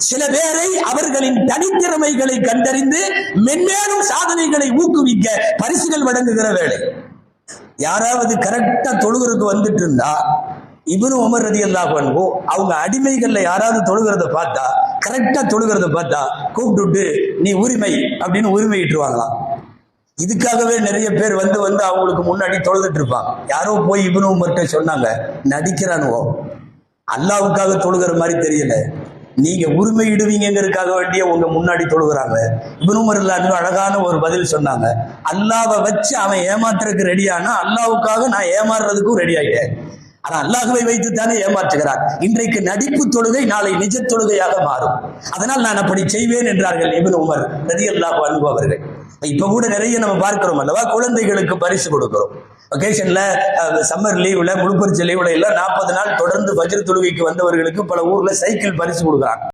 சில பேரை அவர்களின் தனித்திறமைகளை கண்டறிந்து மென்மேலும் சாதனைகளை ஊக்குவிக்க பரிசுகள் வழங்குகிற வேலை யாராவது கரெக்டா தொழுகிறதுக்கு வந்துட்டு இருந்தா இவனு உமர் ரதி அல்லாஹோ அவங்க அடிமைகள்ல யாராவது தொழுகிறத பார்த்தா கரெக்டா தொழுகிறத பார்த்தா கூப்பிட்டுட்டு நீ உரிமை அப்படின்னு உரிமை இட்டுருவாங்களாம் இதுக்காகவே நிறைய பேர் வந்து வந்து அவங்களுக்கு முன்னாடி தொழுதுட்டு இருப்பாங்க. யாரோ போய் இவனு உமர்கிட்ட சொன்னாங்க நடிக்கிறானுவோ அல்லாவுக்காக தொழுகிற மாதிரி தெரியல நீங்க உரிமை இடுவீங்கிறதுக்காக வேண்டிய உங்க முன்னாடி தொழுகிறாங்க. இவனுமர் உமர் இல்லாத அழகான ஒரு பதில் சொன்னாங்க. அல்லாவை வச்சு அவன் ஏமாத்துறதுக்கு ரெடியானா அல்லாவுக்காக நான் ஏமாறுறதுக்கும் ரெடி ஆயிட்டேன். ஆனா அல்லாஹுவை வைத்து தானே ஏமாற்றுகிறார். இன்றைக்கு நடிப்பு தொழுகை நாளை நிஜ தொழுகையாக மாறும். அதனால் நான் அப்படி செய்வேன் என்றார்கள் இவன் உமர் நதி அல்லாஹ் அனுபவர்கள் இப்ப கூட நிறைய நம்ம பார்க்கிறோம் அல்லவா? குழந்தைகளுக்கு பரிசு கொடுக்கிறோம். ஒகேஷன்ல சம்மர் லீவ்ல முழுப்பரிச்ச லீவ்ல எல்லாம் நாற்பது நாள் தொடர்ந்து வஜ்ர தொழுகைக்கு வந்தவர்களுக்கு பல ஊர்ல சைக்கிள் பரிசு கொடுக்குறாங்க.